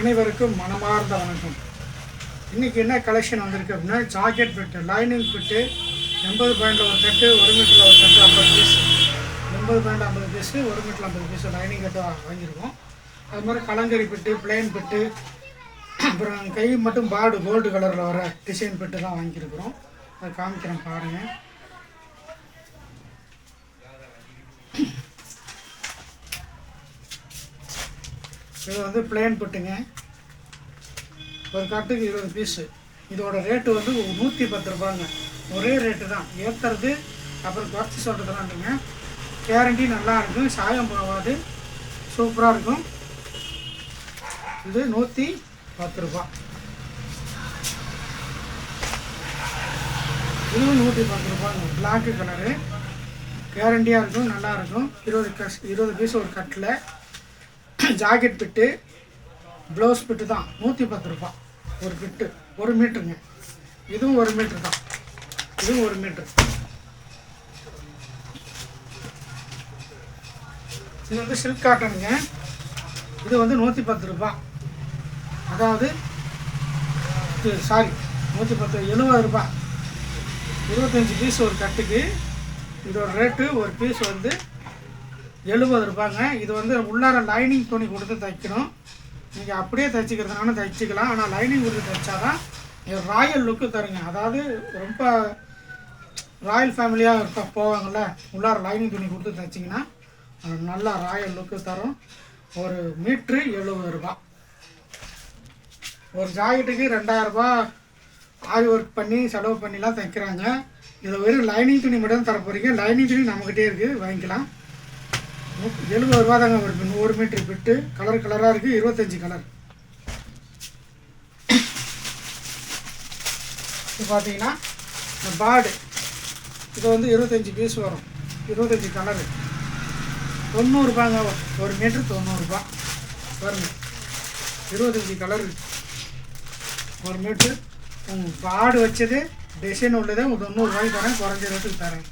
அனைவருக்கும் மனமார்ந்த வணக்கம். இன்றைக்கி என்ன கலெக்ஷன் வந்திருக்கு அப்படின்னா ஜாக்கெட் பிட்டு லைனிங் பிட்டு எண்பது பாயிண்டில் ஒரு கட்டு ஒரு மீட்டரில் ஒரு கட்டு ஐம்பது பீஸ் எண்பது பாயிண்ட் ஐம்பது பீஸு ஒரு மீட்டரில் ஐம்பது பீஸு லைனிங் கட்டு வாங்கியிருக்கோம். அது மாதிரி கலங்கரி பிட்டு பிளேன் பிட்டு அப்புறம் கை மட்டும் பார்டு கோல்டு கலரில் வர டிசைன் பிட்டு தான் வாங்கியிருக்கிறோம். அதை காமிக்கிறேன் பாருங்கள் இது வந்து பிளேன் பிட்டுங்க ஒரு கட்டுக்கு இருபது பீஸு இதோட ரேட்டு வந்து நூற்றி பத்து ரூபாங்க. ஒரே ரேட்டு தான். ஏற்றுறது அப்புறம் குறைச்சி சொல்கிறதுலாம் இல்லைங்க. கேரண்டி நல்லா இருக்கும். சாயம் போகாது. சூப்பராக இருக்கும். இது நூற்றி பத்து ரூபா. இதுவும் நூற்றி பத்து ரூபாங்க. பிளாக்கு கலரு கேரண்டியாக இருக்கும். நல்லா இருக்கும். இருபது கஸ் இருபது பீஸ் ஒரு கட்டில். ஜாக்கெட் பிட்டு ப்ளவுஸ் பிட்டு தான். நூற்றி பத்து ரூபா. ஒரு பிட்டு. ஒரு மீட்டருங்க. இதுவும் ஒரு மீட்ரு தான். இதுவும் ஒரு மீட்ரு இது வந்து சில்க் காட்டனுங்க இது வந்து நூற்றி பத்து ரூபா. அதாவது சாரி நூற்றி பத்து எழுபது ரூபா. இருபத்தஞ்சி பீஸ் ஒரு கட்டுக்கு இதோட ரேட்டு ஒரு பீஸ் வந்து எழுபது ரூபாங்க. இது வந்து உள்ளார லைனிங் துணி கொடுத்து தைக்கணும். நீங்கள் அப்படியே தைச்சிக்கிறதுனால தைச்சிக்கலாம். ஆனால் லைனிங் கொடுத்து தைச்சாதான் நீங்கள் ராயல் லுக்கு தருங்க. அதாவது ரொம்ப ராயல் ஃபேமிலியாக இருக்க போவாங்கள்ல உள்ளார லைனிங் துணி கொடுத்து தைச்சிங்கன்னா அது நல்லா ராயல் லுக்கு தரும். ஒரு மீட்ரு எழுபது ரூபா. ஒரு ஜாக்கெட்டுக்கு ரெண்டாயிரரூபா ஆரி ஒர்க் பண்ணி செலவு பண்ணிலாம் தைக்கிறாங்க. இதில் வெறும் லைனிங் துணி மட்டும் தான் தர போகிறீங்க லைனிங் துணி நம்மக்கிட்டே இருக்குது வாங்கிக்கலாம். எழுபது ரூபா தாங்க ஒரு பின் ஒரு மீட்ரு பிட்டு. கலர் கலராக இருக்குது இருபத்தஞ்சி கலர் இது பார்த்தீங்கன்னா இந்த பாடு இது வந்து இருபத்தஞ்சி பீஸ் வரும். இருபத்தஞ்சி கலரு தொண்ணூறுபாங்க ஒரு மீட்ரு தொண்ணூறுரூபா வருங்க இருபத்தஞ்சி கலர் ஒரு மீட்ரு பாடு வச்சது டிசைன் உள்ளது ஒரு தொண்ணூறுபாய்க்கு தரேன் குறைஞ்ச ரேட்டுக்கு தரேன்.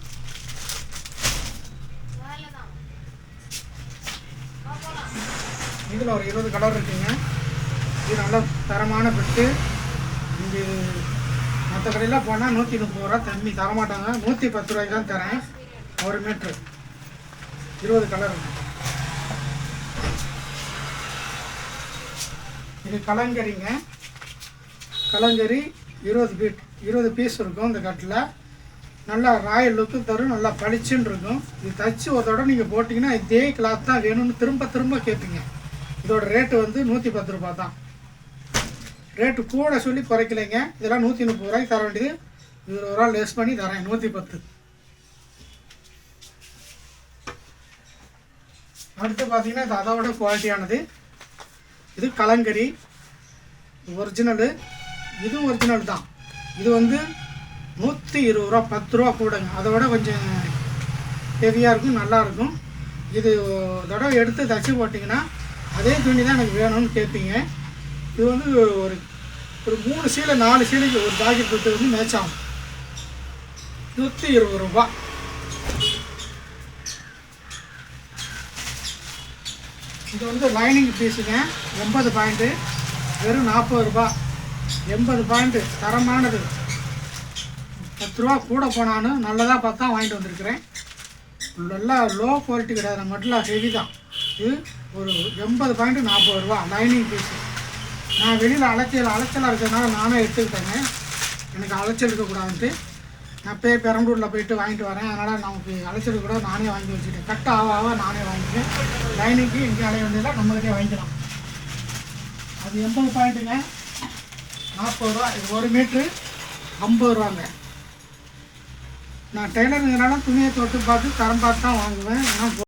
இதில் ஒரு இருபது கலர் இருக்குங்க. இது நல்ல தரமான பெட்டு இது மற்ற கடையில் போனால் நூற்றி முப்பது ரூபா தண்ணி தரமாட்டாங்க. நூற்றி பத்து ரூபாய்க்கு தான் தரேன். ஒரு மீட்ரு இருபது கலர். இருக்கு இது கலங்கரிங்க. கலங்கரி இருபது பீட் இருபது பீஸ் இருக்கும் இந்த கட்டில். நல்லா ராயல் லுக்கு தரும். நல்லா பளிச்சுன்னு இருக்கும். இது தச்சு ஒரு தடவை நீங்கள் போட்டிங்கன்னா இதே கிளாத் தான் வேணும்னு திரும்ப திரும்ப கேட்பீங்க. இதோட ரேட்டு வந்து நூற்றி பத்து ரூபா தான் ரேட்டு கூட சொல்லி குறைக்கலைங்க. இதெல்லாம் நூற்றி முப்பது ரூபாய்க்கு தர வேண்டியது. இருபது ரூபா லெஸ் பண்ணி தரேன் நூற்றி பத்து அடுத்து பார்த்தீங்கன்னா இது அதோட குவாலிட்டியானது இது கலங்கரி ஒரிஜினலு இதுவும் ஒரிஜினல் தான். இது வந்து நூற்றி இருபது ரூபா பத்து ரூபா கூடங்க. அதை விட கொஞ்சம் ஹெவியாக இருக்கும் நல்லாயிருக்கும் இது தடவை எடுத்து தச்சு போட்டிங்கன்னா அதே துணி தான் எனக்கு வேணும்னு கேட்பீங்க இது வந்து ஒரு ஒரு மூணு சீலை நாலு சீலைக்கு ஒரு ஜாக்கெட் கொடுத்து வந்து மேட்ச் ஆகும். நூற்றி இருபது ரூபா. இது வந்து லைனிங் பீஸுங்க எண்பது பாயிண்ட்டு வெறும் நாற்பது ரூபா. எண்பது பாயிண்ட்டு தரமானது. பத்து ரூபா கூட போனாலும் நல்லதாக பார்த்தா வாங்கிட்டு வந்திருக்கிறேன். நல்லா லோ குவாலிட்டி கிடையாது. மட்டும் ஹெவி தான். இது ஒரு எண்பது பாயிண்ட்டு நாற்பது ரூபா லைனிங் பீஸு நான் வெளியில் அலைச்சல் அலைச்சலாக இருக்கிறதுனால நானே எடுத்துக்கிட்டேங்க எனக்கு அலைச்சல் இருக்கக்கூடாதுன்ட்டு. நான் போய் பெரம்பலூரில் போயிட்டு வாங்கிட்டு வரேன். அதனால் நமக்கு அலைச்சல் கூட நானே வாங்கி வச்சுட்டேன். கட் ஆக ஆக நானே வாங்கிட்டேன் லைனிங்க்கு இங்கே அலைய வேண்டியதாக நம்மளுக்கே வாங்கிக்கலாம் அது எண்பது பாயிண்ட்டுங்க. நாற்பது ரூபா. இது ஒரு மீட்ரு. ஐம்பது ரூபாங்க. நான் டெய்லருங்கிறனால துணியை தொட்டு பார்த்து தரம் பார்த்து தான் வாங்குவேன். ஏன்னா